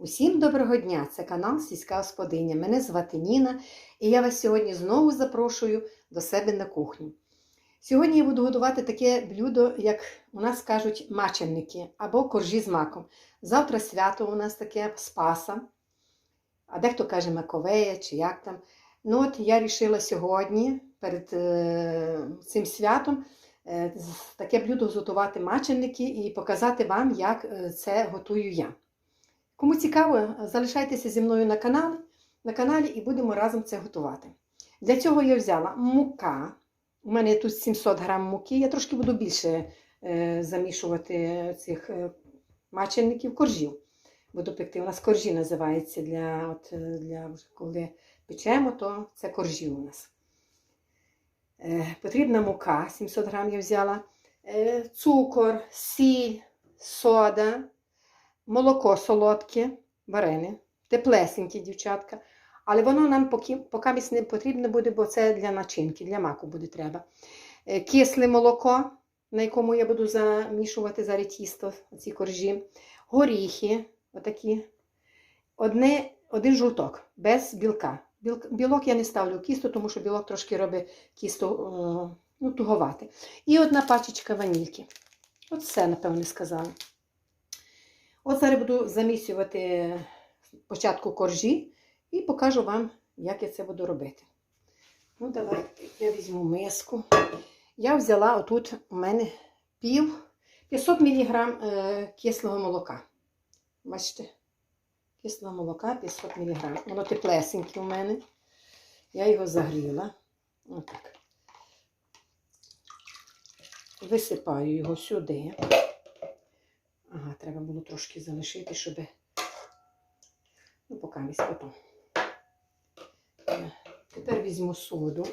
Усім доброго дня! Це канал Сільська Господиня. Мене звати Ніна, і я вас сьогодні знову запрошую до себе на кухню. Сьогодні я буду готувати таке блюдо, як у нас кажуть, маченники або коржі з маком. Завтра свято у нас таке Спаса, а дехто каже Маковея чи як там. Ну от я вирішила сьогодні перед е, цим святом е, таке блюдо зготувати маченники і показати вам, як е, це готую я. Кому цікаво, залишайтеся зі мною на каналі, на каналі і будемо разом це готувати. Для цього я взяла мука. У мене тут 700 грам муки. Я трошки буду більше е, замішувати цих е, мачельників, коржів. Буду пекти. У нас коржі називається для, от, е, для коли печемо, то це коржі у нас. Е, потрібна мука, 700 грам я взяла, е, цукор, сіль, сода, молоко солодке, варене, теплесеньке, дівчатка. Але воно нам поки, поки не потрібно буде, бо це для начинки, для маку буде треба. Е, Кисле молоко, на якому я буду замішувати зараз тісто, ці коржі, горіхи, отакі. Одне, один жовток, без білка. Білк- Білок я не ставлю в кісто, тому що білок трошки робить кісто е, ну, туговате. І одна пачечка ванільки. От все, напевно, сказала. От зараз буду замісювати спочатку коржі і покажу вам, як я це буду робити. Ну, давай я візьму миску. Я взяла отут у мене пів 500 мг е, кислого молока. Бачите? Кислого молока 500 мг. Воно теплесеньке у мене. Я його загріла. Отак. Висипаю його сюди. Ага, треба було трошки залишити, щоб. Ну, поки місь потім. Е, Тепер візьму соду.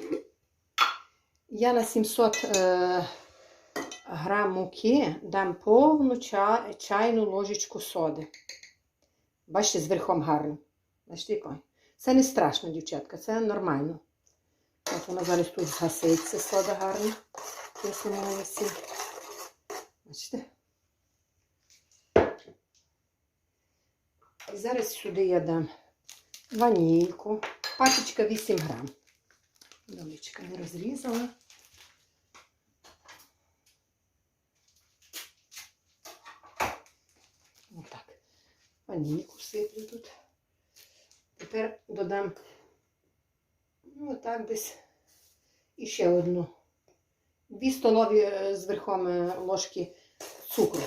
Я на 700 е, грам муки дам повну ча, чайну ложечку соди. Бачите, з верхом гарно. Бачите? Це не страшно, дівчатка, це нормально. От вона зараз тут згаситься, сода гарно. Якщо не. Бачите? І зараз сюди я дам ванільку. Пачечка 8 грам. Долечка не розрізала. Отак. Ванільку всиплю тут. Тепер додам ну, отак десь і ще одну. Дві столові е, з верхом е, ложки цукру.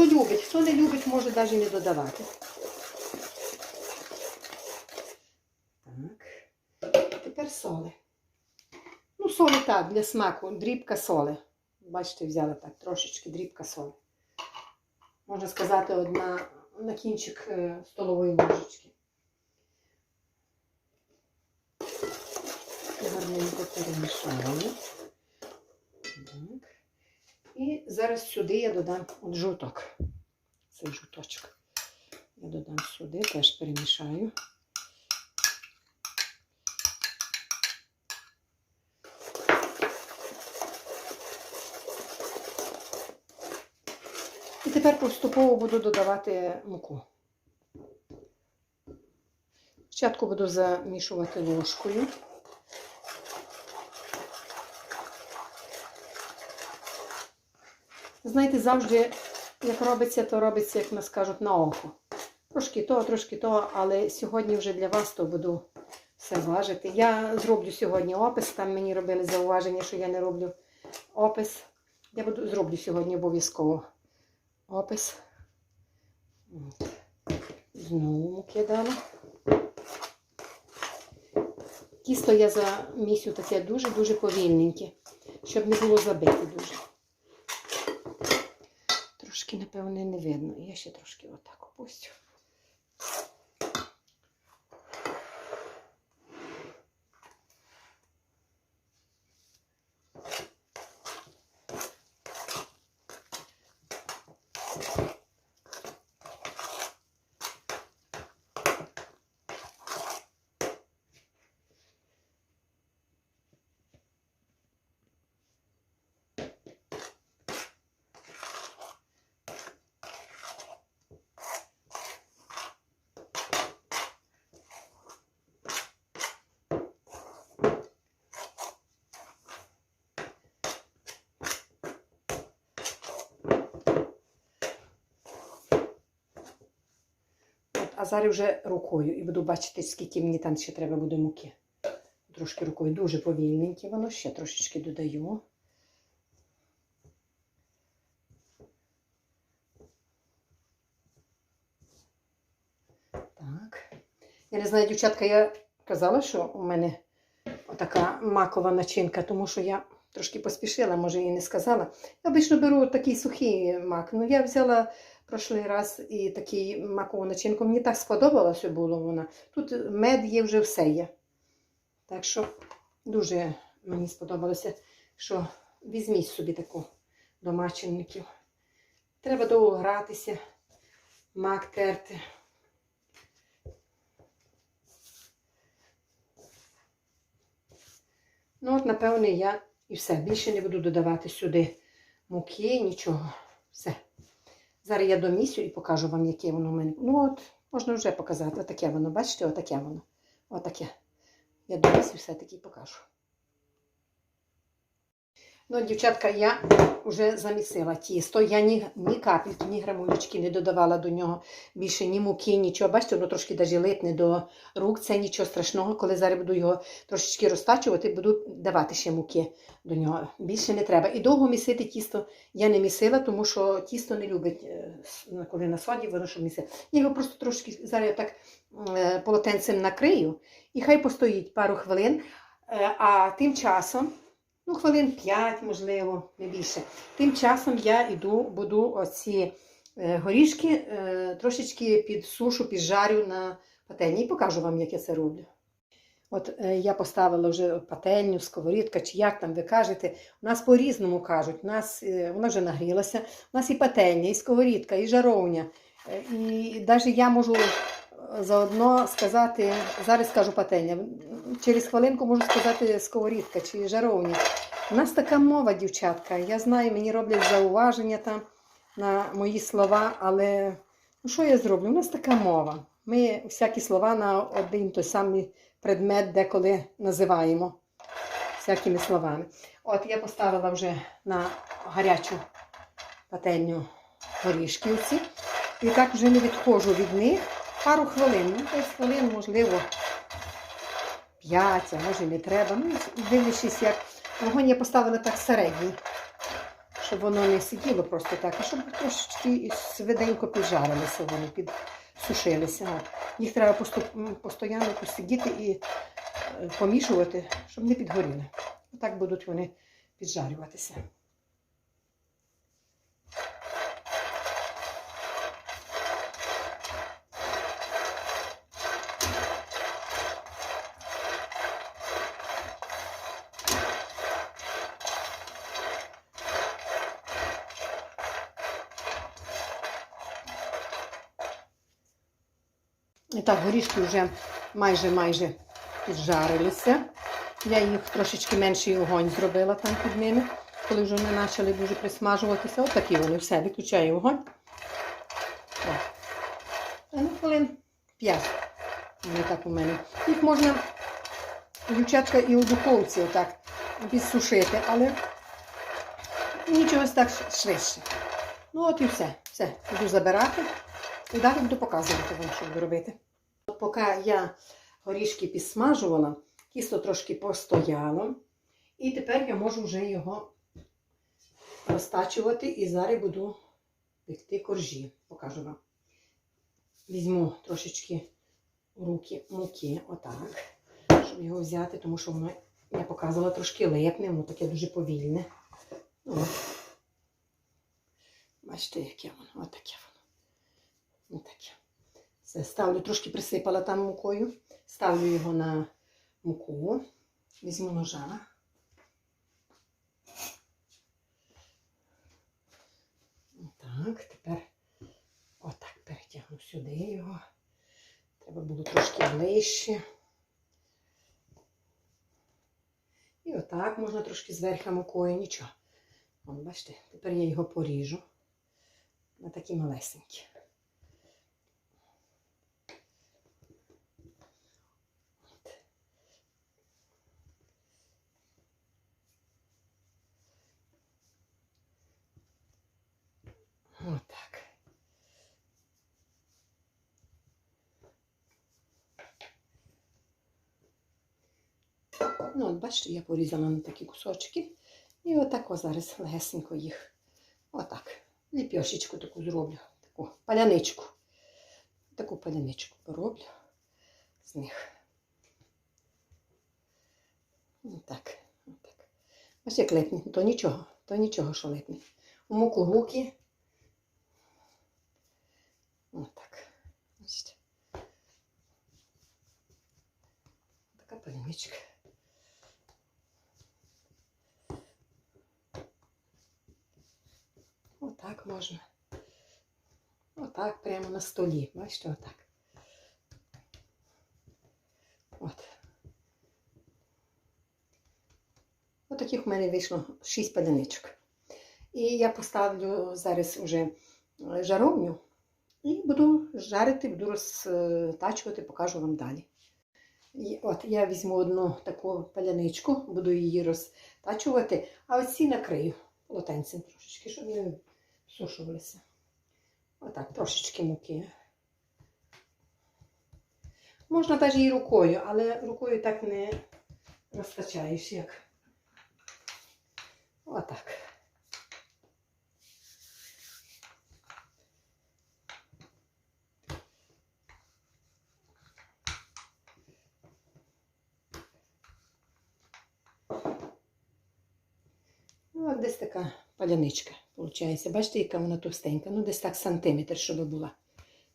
Хто любить, хто не любить, може навіть не додавати. Так. Тепер соли. Ну, соли так, для смаку, дрібка соли. Бачите, взяла так, трошечки дрібка соли. Можна сказати, одна на кінчик е, столової ложечки. Гарненько перемішала. І зараз сюди я додам от жовток. Цей жовточок. Я додам сюди, теж перемішаю. І тепер поступово буду додавати муку. Спочатку буду замішувати ложкою. Знаєте, завжди, як робиться, то робиться, як нас кажуть, на око. Трошки то, трошки то, але сьогодні вже для вас то буду все важити. Я зроблю сьогодні опис, там мені робили зауваження, що я не роблю опис. Я буду, зроблю сьогодні обов'язково опис. Знову муки дала. Тісто я замісю таке дуже-дуже повільненьке, щоб не було забите дуже. Напевне, не видно. Я ще трошки отак опустю. А зараз вже рукою. І буду бачити, скільки мені там ще треба буде муки. Трошки рукою дуже повільненьке воно, ще трошечки додаю. Так. Я не знаю, дівчатка, я казала, що у мене така макова начинка, тому що я трошки поспішила, може і не сказала. Я обично беру такий сухий мак. Ну, я взяла прошлий раз і такий макову начинку. Мені так сподобалося було вона. Тут мед є, вже все є. Так що дуже мені сподобалося, що візьміть собі таку до маченників. Треба довго гратися, мак терти. Ну, от, напевне, я і все. Більше не буду додавати сюди муки, нічого. Все. Зараз я домісю і покажу вам, яке воно в мене. Ну, от, можна вже показати. Отаке воно, бачите, отаке воно. Отаке. Я домісю все-таки покажу. Ну, дівчатка, я вже замісила тісто. Я ні, ні капельки, ні грамулечки не додавала до нього більше ні муки, нічого. Бачите, воно трошки даже липне до рук. Це нічого страшного. Коли зараз буду його трошечки розтачувати, буду давати ще муки до нього. Більше не треба. І довго місити тісто я не місила, тому що тісто не любить, е, коли на соді, воно що місить. Я його просто трошки зараз я так е, полотенцем накрию, і хай постоїть пару хвилин. Е, А тим часом ну, хвилин 5, можливо, не більше. Тим часом я йду, буду оці е, горішки е, трошечки підсушу, піджарю на пательні і покажу вам, як я це роблю. От е, я поставила вже пательню, сковорідка, чи як там ви кажете. У нас по-різному кажуть. У нас, вона вже нагрілася. У нас і пательня, і сковорідка, і жаровня. І навіть я можу заодно сказати, зараз скажу пательня, через хвилинку можу сказати сковорідка чи жаровня. У нас така мова, дівчатка. Я знаю, мені роблять зауваження там на мої слова, але ну, що я зроблю? У нас така мова. Ми всякі слова на один той самий предмет деколи називаємо всякими словами. От я поставила вже на гарячу пательню горішки оці. І так вже не відходжу від них пару хвилин. Ну, десь хвилин, можливо, 5, а може не треба. Ну, дивлячись, як вогонь я поставила так середній, щоб воно не сиділо просто так, а щоб трошечки і швиденько піджарилися вони, підсушилися. Їх треба постійно посидіти і е, помішувати, щоб не підгоріли. Отак будуть вони піджарюватися. І так, горішки вже майже-майже піджарилися. Я їх трошечки менший огонь зробила там під ними, коли вже вони почали дуже присмажуватися. От такі вони все, виключаю вогонь. Та, Ну, хвилин 5. Вони так у мене. Їх можна, дівчатка, і у духовці отак підсушити, але нічого так швидше. Ну от і все. Все, буду забирати. І далі буду показувати вам, що буду робити. От Поки я горішки підсмажувала, тісто трошки постояло. І тепер я можу вже його розтачувати і зараз буду пекти коржі. Покажу вам. Візьму трошечки у руки муки, отак, щоб його взяти, тому що воно, я показувала, трошки липне, воно таке дуже повільне. От. Бачите, яке воно, отаке воно. Отаке. Все, ставлю, трошки присипала там мукою. Ставлю його на муку. Візьму ножа. Так, тепер отак перетягну сюди його. Треба було трошки ближче. І отак можна трошки зверху мукою, нічого. Бачите, тепер я його поріжу на такі малесенькі. От. Отак. Ну, от бачите, я порізала на такі кусочки. І отак зараз легесенько їх. Отак. Ліпьошечку таку зроблю. Таку паляничку. Таку паляничку пороблю з них. Отак. Отак. Ось як липне, то нічого, то нічого, що липне. У муку руки. Отак. Бачите. Така пальничка. Отак можна. Отак прямо на столі. Бачите, отак. От. Отаких у мене вийшло 6 паляничок. І я поставлю зараз уже е, жаровню і буду жарити, буду розтачувати, покажу вам далі. І от я візьму одну таку паляничку, буду її розтачувати, а оці накрию полотенцем трошечки, щоб не сушувалися. Отак, трошечки муки. Можна навіть і рукою, але рукою так не розтачаєш як. Отак. Ну, от десь така паляничка, виходить. Бачите, яка вона товстенька. Ну, десь так сантиметр, щоб була.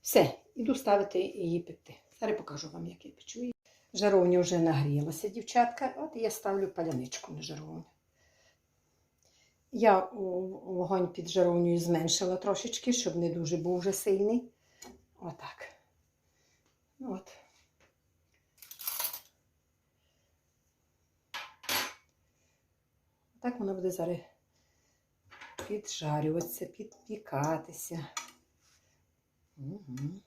Все, іду ставити її пекти. Зараз покажу вам, як я печу. її. Жаровня вже нагрілася, дівчатка. От я ставлю паляничку на жаровню. Я вогонь під жаровнею зменшила трошечки, щоб не дуже був вже сильний. Отак. От. Так воно буде зараз піджарюватися, підпікатися. Угу.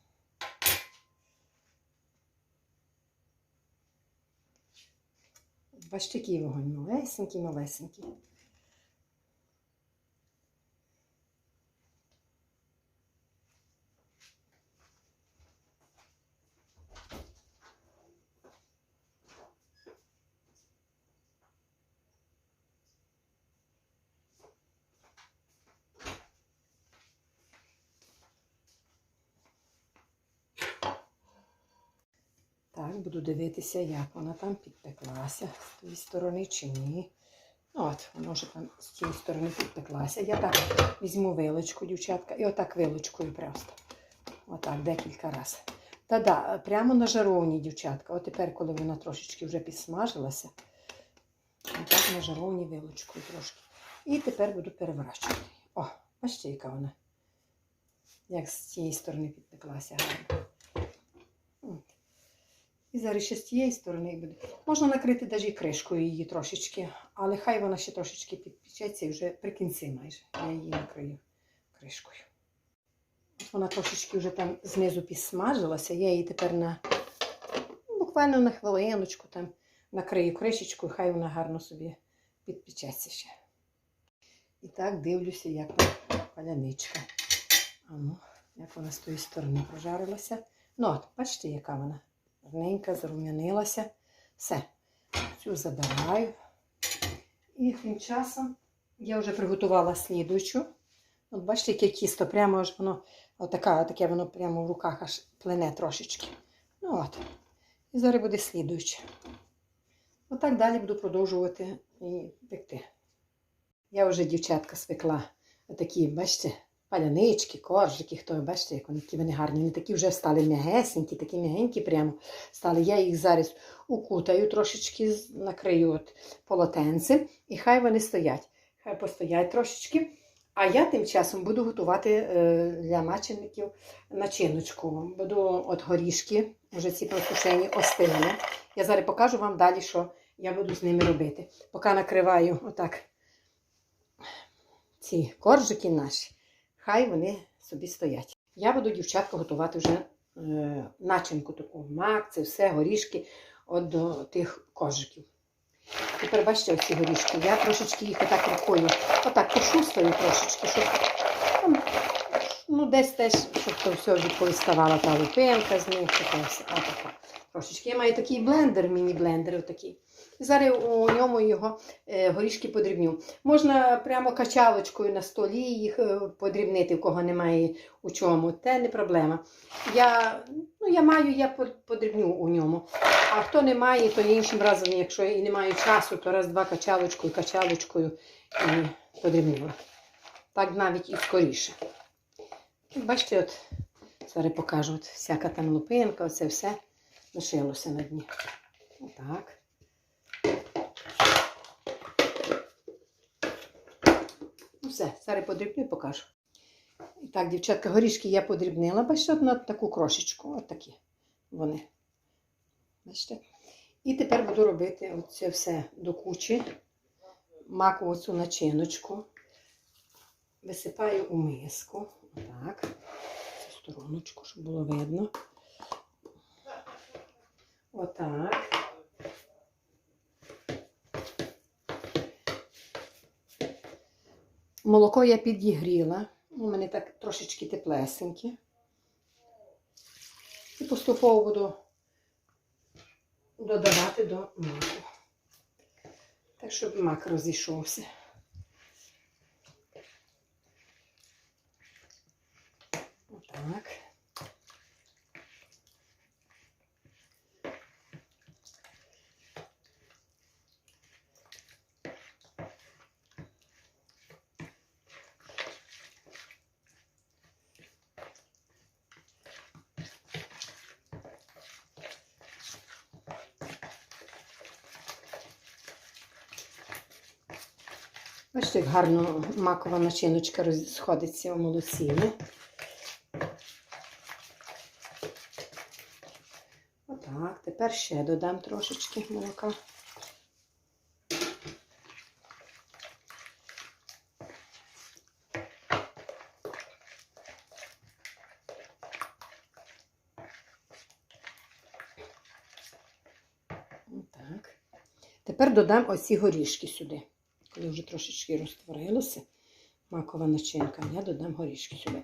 Бачите, який вогонь малесенький, малесенький. Так, буду дивитися, як вона там підпеклася з тієї сторони чи ні. Ну, От, вона вже там з цієї сторони підпеклася. Я так візьму вилочку, дівчатка, і отак вилочкою просто. Отак, декілька разів. Та-да, прямо на жаровні, дівчатка. От тепер, коли вона трошечки вже підсмажилася, отак на жаровні вилочкою трошки. І тепер буду переворачувати. О, бачите, яка вона? Як з цієї сторони підпеклася гарно. Зараз ще з тієї сторони буде. Можна накрити навіть кришкою її трошечки, але хай вона ще трошечки підпічеться і вже при кінці майже. Я її накрию кришкою. Вона трошечки вже там знизу підсмажилася, я її тепер на буквально на хвилиночку там накрию кришечкою, хай вона гарно собі підпічеться ще. І так дивлюся, як паляничка. А як вона з тої сторони прожарилася. Ну, от, бачите, яка вона гарненька, зарум'янилася. Все, цю забираю. І тим часом я вже приготувала слідуючу. От бачите, яке тісто, прямо аж воно, отака, таке воно прямо в руках аж плене трошечки. Ну от. І зараз буде слідуюче. Отак далі буду продовжувати і пекти. Я вже, дівчатка, спекла отакі, бачите, палянички, коржики, хто бачите, як вони, які вони гарні. Вони такі вже стали м'ягесенькі, такі м'ягенькі прямо стали. Я їх зараз укутаю, трошечки накрию от полотенцем, і хай вони стоять. Хай постоять трошечки. А я тим часом буду готувати е, для мачеників начиночку. Буду от горішки, вже ці просушені остигли. Я зараз покажу вам далі, що я буду з ними робити. Поки накриваю отак ці коржики наші, хай вони собі стоять. Я буду, дівчатка, готувати вже е, начинку таку, мак, це все, горішки от до тих кожиків. Тепер бачите ці горішки. Я трошечки їх отак рукою, отак пошустаю трошечки, щоб Ну, десь теж, щоб то все відповіставала та лупинка з них. Отако. Трошечки. Я маю такий блендер, міні-блендер отакий. Зараз у ньому його е, горішки подрібню. Можна прямо качалочкою на столі їх е, подрібнити, в кого немає у чому. Те не проблема. Я, ну, я маю, я подрібню у ньому. А хто не має, то іншим разом, якщо і не маю часу, то раз-два качалочкою, качалочкою і подрібнювала. Так навіть і скоріше. Бачите, от зараз покажу, от всяка там лупинка, оце все лишилося на дні. Отак. Ну все, зараз подрібню і покажу. І так, дівчатка, горішки я подрібнила, бачите, от на таку крошечку, от такі вони. Бачите? І тепер буду робити оце все до кучі, макову цю начиночку. Висипаю у миску. Отак. Цю стороночку, щоб було видно. Отак. Молоко я підігріла. У мене так трошечки теплесеньке. І поступово буду додавати до маку. Так, щоб мак розійшовся. Отак. Бачите, як гарно макова начиночка роз- сходиться у молоці. Отак, тепер ще додам трошечки молока. Отак. Тепер додам оці горішки сюди. Коли вже трошечки розтворилося, макова начинка, я додам горішки сюди.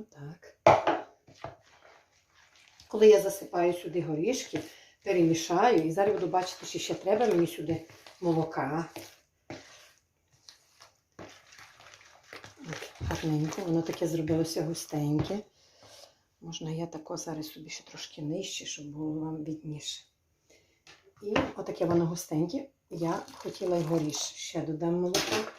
Отак. Коли я засипаю сюди горішки, перемішаю і зараз буду бачити, що ще треба мені сюди молока. Гарненько, воно таке зробилося густеньке. Можна я тако зараз собі ще трошки нижче, щоб було вам відніше. І отаке воно густеньке. Я хотіла й горіш. Ще додам молока.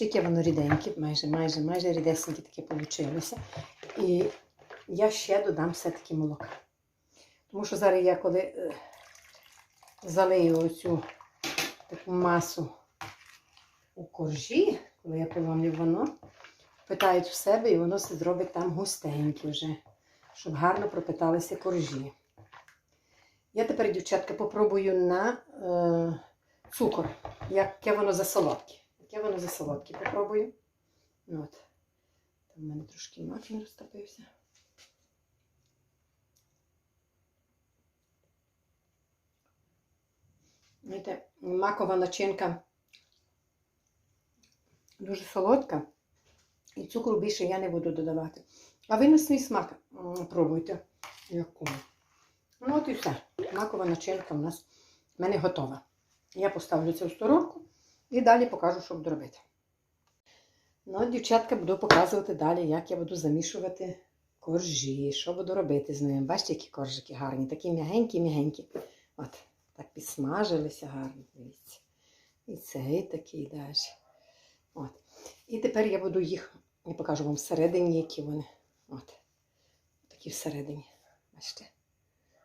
Яке воно ріденьке, майже, майже, майже рідесеньке таке вийшло. І я ще додам все-таки молока. Тому що зараз я коли е, залию оцю таку масу у коржі, коли я поломлю воно, питають в себе і воно все зробить там густеньке вже, щоб гарно пропиталися коржі. Я тепер, дівчатка, попробую на е, цукор, яке воно за Яке воно за солодке. Попробую. Ну, От. Там в мене трошки не розтопився. Знаєте, макова начинка дуже солодка, і цукру більше я не буду додавати. А ви на свій смак пробуйте. Яку. Ну от і все. Макова начинка у нас в мене готова. Я поставлю це в сторонку і далі покажу, що буду робити. Ну, от, дівчатка, буду показувати далі, як я буду замішувати коржі, що буду робити з ними. Бачите, які коржики гарні, такі м'ягенькі-м'ягенькі. От. Так підсмажилися гарно, дивіться. І цей такий далі. От. І тепер я буду їх, я покажу вам всередині, які вони. От. Такі всередині. Бачите?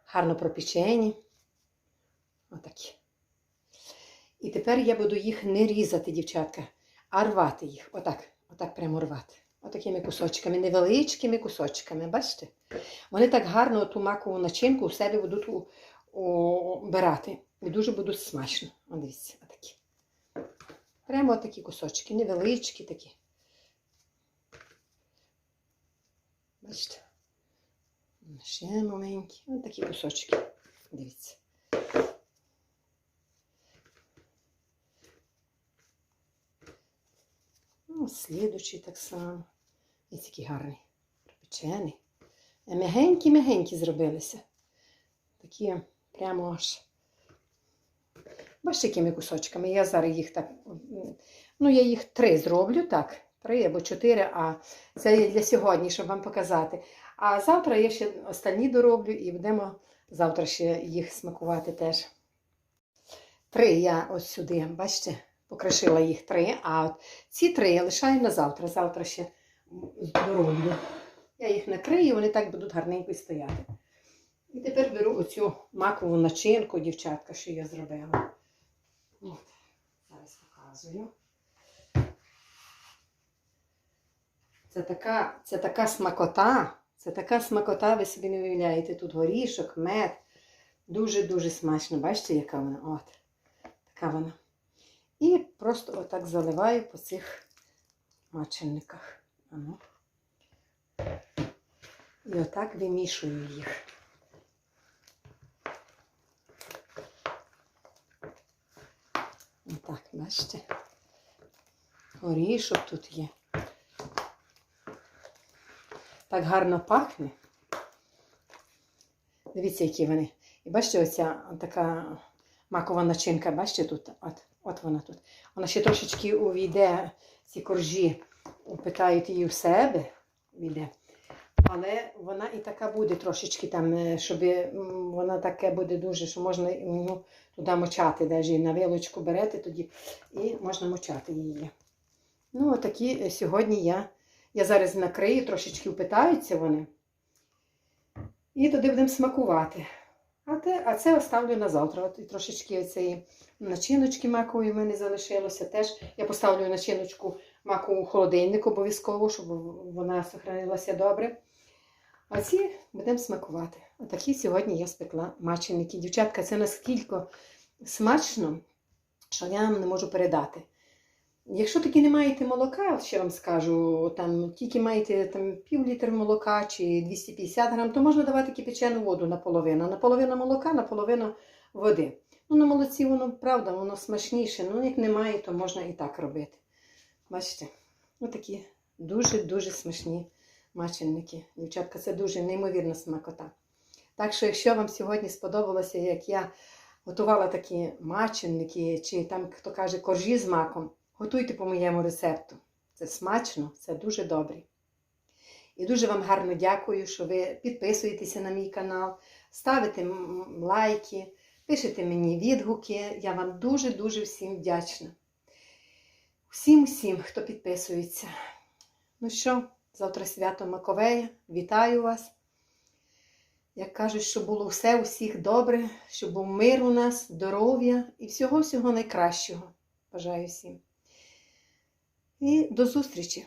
Гарно пропічені. Отакі. І тепер я буду їх не різати, дівчатка, а рвати їх. Отак. Отак прямо рвати. Отакими кусочками, невеличкими кусочками. Бачите? Вони так гарно ту макову начинку у себе будуть у, убирати. І дуже будуть смачно. О, дивіться, отакі. Прямо такі кусочки, невеличкі такі. Бачите? Ще маленькі. Ось такі кусочки. Дивіться. Ну, слідучий так само. І такий гарний. Пропечений. Мягенькі-мягенькі зробилися. Такі прямо аж. Бачите, якими кусочками. Я зараз їх так. Ну, я їх три зроблю, так. Три або чотири, а це для сьогодні, щоб вам показати. А завтра я ще останні дороблю і будемо завтра ще їх смакувати теж. Три я ось сюди, бачите, покришила їх три, а от ці три я лишаю на завтра. Завтра ще дороблю. Я їх накрию, вони так будуть гарненько стояти. І тепер беру оцю макову начинку, дівчатка, що я зробила. От, зараз показую. Це така, це така смакота, це така смакота, ви собі не уявляєте. Тут горішок, мед. Дуже-дуже смачно. Бачите, яка вона? От. Така вона. І просто отак заливаю по цих мачельниках. І отак вимішую їх. Отак, бачите? Горішок тут є. Так гарно пахне. Дивіться, які вони. І бачите, оця така макова начинка, бачите тут? От, от вона тут. Вона ще трошечки увійде, ці коржі упитають її в себе, війде. Але вона і така буде трошечки там, е, щоб вона таке буде дуже, що можна ну, туди мочати, навіть на вилочку берете тоді і можна мочати її. Ну, отакі е, сьогодні я. Я зараз накрию, трошечки впитаються вони. І туди будемо смакувати. А, те, а це оставлю на завтра. От і трошечки цієї начиночки макової в мене залишилося. Теж я поставлю начиночку макову у холодильник обов'язково, щоб вона сохранилася добре. А ці будемо смакувати. Отакі сьогодні я спекла маченики. Дівчатка, це наскільки смачно, що я вам не можу передати. Якщо таки не маєте молока, ще вам скажу, там тільки маєте там, пів літр молока чи 250 грам, то можна давати кипячену воду наполовину. Наполовину молока, наполовину води. Ну, на молоці воно, правда, воно смачніше. Ну, як немає, то можна і так робити. Бачите? Отакі дуже-дуже смачні мачельники. Дівчатка, це дуже неймовірна смакота. Так що, якщо вам сьогодні сподобалося, як я готувала такі мачельники, чи там, хто каже, коржі з маком, Готуйте по моєму рецепту. Це смачно, це дуже добре. І дуже вам гарно дякую, що ви підписуєтеся на мій канал, ставите лайки, пишете мені відгуки. Я вам дуже-дуже всім вдячна. Всім усім, хто підписується. Ну що, завтра свято Маковея. Вітаю вас. Як кажуть, щоб було все усіх добре, щоб був мир у нас, здоров'я і всього-всього найкращого. Бажаю всім. І до зустрічі!